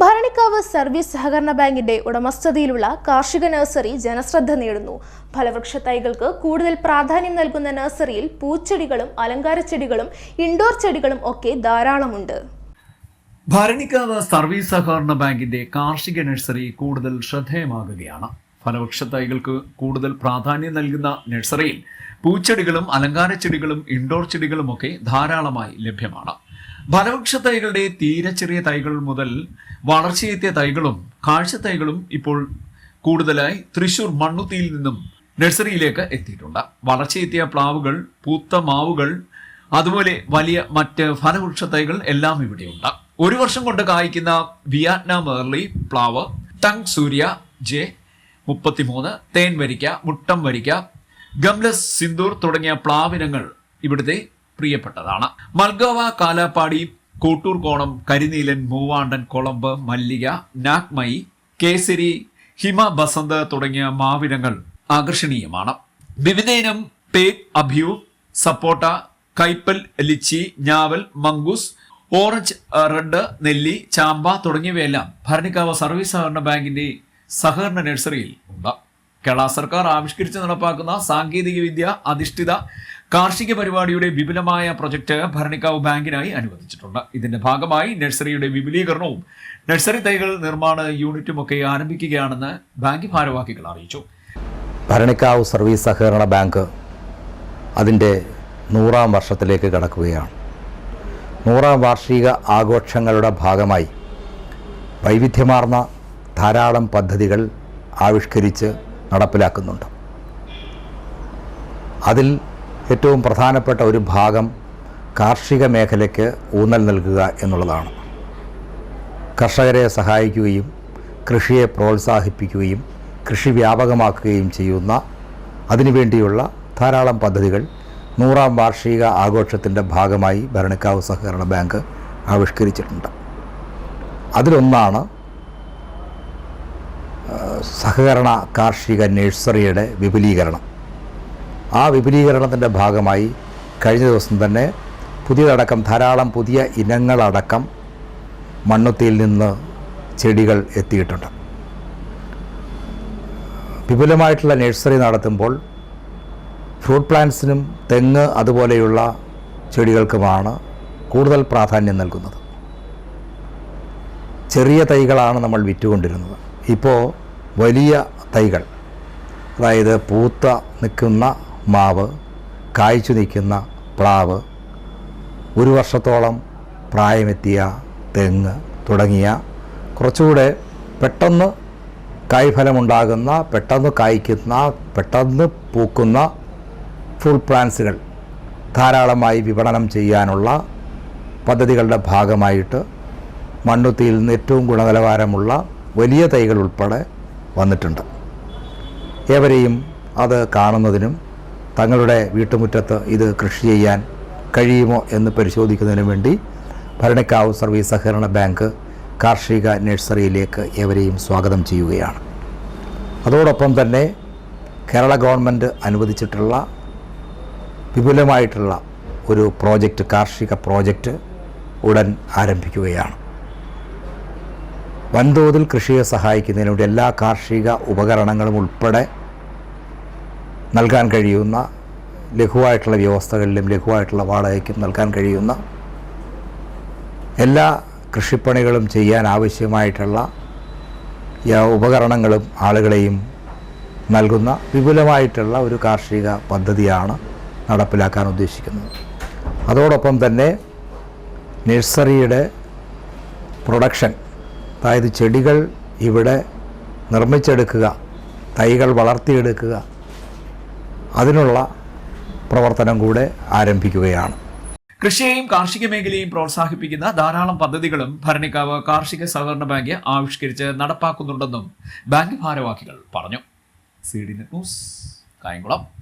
Bharanikkavu service സഹകരണ ബാങ്കിന്റെ ഉടമസ്ഥതയിലുള്ള കാർഷിക നഴ്സറി ജനശ്രദ്ധ നേടുന്നു. ഫലവൃക്ഷ തൈകൾക്ക് കൂടുതൽ പ്രാധാന്യം നൽകുന്ന നഴ്സറിയിൽ പൂച്ചെടികളും അലങ്കാര ചെടികളും ഇൻഡോർ ചെടികളും ഒക്കെ ധാരാളമുണ്ട്. ഭരണിക്കാവ് സർവീസ് സഹകരണ ബാങ്കിന്റെ കാർഷിക നഴ്സറി കൂടുതൽ ശ്രദ്ധേയമാകുകയാണ്. ഫലവൃക്ഷ തൈകൾക്ക് കൂടുതൽ പ്രാധാന്യം നൽകുന്ന നഴ്സറിയിൽ പൂച്ചെടികളും അലങ്കാര ചെടികളും ഇൻഡോർ ചെടികളുമൊക്കെ ധാരാളമായി ലഭ്യമാണ്. ഫലവൃക്ഷ തൈകളുടെ തീരെ ചെറിയ തൈകൾ മുതൽ വളർച്ചയെത്തിയ തൈകളും കാഴ്ച തൈകളും ഇപ്പോൾ കൂടുതലായി തൃശൂർ മണ്ണുത്തിയിൽ നിന്നും നഴ്സറിയിലേക്ക് എത്തിയിട്ടുണ്ട്. വളർച്ചയെത്തിയ പ്ലാവുകൾ പൂത്ത മാവുകൾ അതുപോലെ വലിയ മറ്റ് ഫലവൃക്ഷ തൈകൾ എല്ലാം ഇവിടെയുണ്ട്. ഒരു വർഷം കൊണ്ട് കായ്ക്കുന്ന വിയറ്റ്നാം ഏർലി പ്ലാവ് ടങ് സൂര്യ ജെ മുപ്പത്തിമൂന്ന് തേൻ വരിക്ക മുട്ടം വരിക്ക ഗംലസ് സിന്ദൂർ തുടങ്ങിയ പ്ലാവിനങ്ങൾ ഇവിടുത്തെ പ്രിയപ്പെട്ടതാണ്. മൽഗോവ കാലാപ്പാടി കോട്ടൂർ കോണം കരിനീലൻ മൂവാണ്ടൻ കൊളമ്പ് മല്ലിക നാഗ്മയി കേസരി ഹിമ ബസന്ത് തുടങ്ങിയ മാവിനങ്ങൾ ആകർഷണീയമാണ്. വിവിധയിനം പേ അഭ്യൂ സപ്പോട്ട കൈപ്പൽ ലിച്ചി ഞാവൽ മങ്കൂസ് ഓറഞ്ച് റെഡ് നെല്ലി ചാമ്പ തുടങ്ങിയവയെല്ലാം ഭരണിക്കാവ് സർവീസ് സഹകരണ ബാങ്കിന്റെ സഹകരണ നഴ്സറിയിൽ ഉണ്ട്. കേരള സർക്കാർ ആവിഷ്കരിച്ച് നടപ്പാക്കുന്ന സാങ്കേതിക വിദ്യ അധിഷ്ഠിത കാർഷിക പരിപാടിയുടെ വിപുലമായ പ്രൊജക്ട് ഭരണിക്കാവ് ബാങ്കിനായി അനുവദിച്ചിട്ടുണ്ട്. ഇതിന്റെ ഭാഗമായി നഴ്സറിയുടെ വിപുലീകരണവും നഴ്സറി തൈകൾ നിർമ്മാണ യൂണിറ്റും ഒക്കെ ആരംഭിക്കുകയാണെന്ന് ബാങ്ക് ഭാരവാഹികൾ അറിയിച്ചു. ഭരണിക്കാവ് സർവീസ് സഹകരണ ബാങ്ക് അതിന്റെ നൂറാം വർഷത്തിലേക്ക് കടക്കുകയാണ്. നൂറാം വാർഷിക ആഘോഷങ്ങളുടെ ഭാഗമായി വൈവിധ്യമാർന്ന ധാരാളം പദ്ധതികൾ ആവിഷ്കരിച്ച് നടപ്പിലാക്കുന്നുണ്ട്. അതിൽ ഏറ്റവും പ്രധാനപ്പെട്ട ഒരു ഭാഗം കാർഷിക മേഖലയ്ക്ക് ഊന്നൽ നൽകുക എന്നുള്ളതാണ്. കർഷകരെ സഹായിക്കുകയും കൃഷിയെ പ്രോത്സാഹിപ്പിക്കുകയും കൃഷി വ്യാപകമാക്കുകയും ചെയ്യുന്ന അതിനുവേണ്ടിയുള്ള ധാരാളം പദ്ധതികൾ നൂറാം വാർഷിക ആഘോഷത്തിന്റെ ഭാഗമായി ഭരണിക്കാവ് സഹകരണ ബാങ്ക് ആവിഷ്കരിച്ചിട്ടുണ്ട്. അതിലൊന്നാണ് സഹകരണ കാർഷിക നഴ്സറിയുടെ വിപുലീകരണം. ആ വിപുലീകരണത്തിന്റെ ഭാഗമായി കഴിഞ്ഞ ദിവസം തന്നെ പുതിയതടക്കം ധാരാളം പുതിയ ഇനങ്ങളടക്കം മണ്ണുത്തിയിൽ നിന്ന് ചെടികൾ എത്തിയിട്ടുണ്ട്. വിപുലമായിട്ടുള്ള നഴ്സറി നടത്തുമ്പോൾ ഫ്രൂട്ട് പ്ലാന്റ്സിനും തെങ്ങ് അതുപോലെയുള്ള ചെടികൾക്കുമാണ് കൂടുതൽ പ്രാധാന്യം നൽകുന്നത്. ചെറിയ തൈകളാണ് നമ്മൾ വിറ്റുകൊണ്ടിരുന്നത്. ഇപ്പോൾ വലിയ തൈകൾ അതായത് പൂത്ത നിൽക്കുന്ന മാവ് കായ്ച്ചു നിൽക്കുന്ന പ്ലാവ് ഒരു വർഷത്തോളം പ്രായമെത്തിയ തെങ്ങ് തുടങ്ങിയ കുറച്ചുകൂടെ പെട്ടെന്ന് കായ്ഫലമുണ്ടാകുന്ന പെട്ടെന്ന് കായ്ക്കുന്ന പെട്ടെന്ന് പൂക്കുന്ന ഫുൾ പ്ലാന്റ്സുകൾ ധാരാളമായി വിപണനം ചെയ്യാനുള്ള പദ്ധതികളുടെ ഭാഗമായിട്ട് മണ്ണുത്തിയിൽ നിന്ന് ഏറ്റവും ഗുണനിലവാരമുള്ള വലിയ തൈകൾ ഉൾപ്പെടെ വന്നിട്ടുണ്ട്. ഏവരെയും അത് കാണുന്നതിനും തങ്ങളുടെ വീട്ടുമുറ്റത്ത് ഇത് കൃഷി ചെയ്യാൻ കഴിയുമോ എന്ന് പരിശോധിക്കുന്നതിന് വേണ്ടി ഭരണിക്കാവ് സർവീസ് സഹകരണ ബാങ്ക് കാർഷിക നഴ്സറിയിലേക്ക് ഏവരെയും സ്വാഗതം ചെയ്യുകയാണ്. അതോടൊപ്പം തന്നെ കേരള ഗവൺമെന്റ് അനുവദിച്ചിട്ടുള്ള വിപുലമായിട്ടുള്ള ഒരു പ്രോജക്റ്റ് കാർഷിക പ്രോജക്റ്റ് ഉടൻ ആരംഭിക്കുകയാണ്. വൻതോതിൽ കൃഷിയെ സഹായിക്കുന്നതിന് വേണ്ടി എല്ലാ കാർഷിക ഉപകരണങ്ങളും ഉൾപ്പെടെ നൽകാൻ കഴിയുന്ന ലഘുവായിട്ടുള്ള വ്യവസ്ഥകളിലും ലഘുവായിട്ടുള്ള വാടകയ്ക്കും നൽകാൻ കഴിയുന്ന എല്ലാ കൃഷിപ്പണികളും ചെയ്യാൻ ആവശ്യമായിട്ടുള്ള ഉപകരണങ്ങളും ആളുകളെയും നൽകുന്ന വിപുലമായിട്ടുള്ള ഒരു കാർഷിക പദ്ധതിയാണ് നടപ്പിലാക്കാൻ ഉദ്ദേശിക്കുന്നത്. അതോടൊപ്പം തന്നെ നഴ്സറിയുടെ പ്രൊഡക്ഷൻ അതായത് ചെടികൾ ഇവിടെ നിർമ്മിച്ചെടുക്കുക തൈകൾ വളർത്തിയെടുക്കുക അതിനുള്ള പ്രവർത്തനം കൂടെ ആരംഭിക്കുകയാണ്. കൃഷിയെയും കാർഷിക മേഖലയെയും പ്രോത്സാഹിപ്പിക്കുന്ന ധാരാളം പദ്ധതികളും ഭരണിക്കാവ് കാർഷിക സഹകരണ ബാങ്ക് ആവിഷ്കരിച്ച് നടപ്പാക്കുന്നുണ്ടെന്നും ബാങ്ക് ഭാരവാഹികൾ പറഞ്ഞു. C D news Kayamkulam.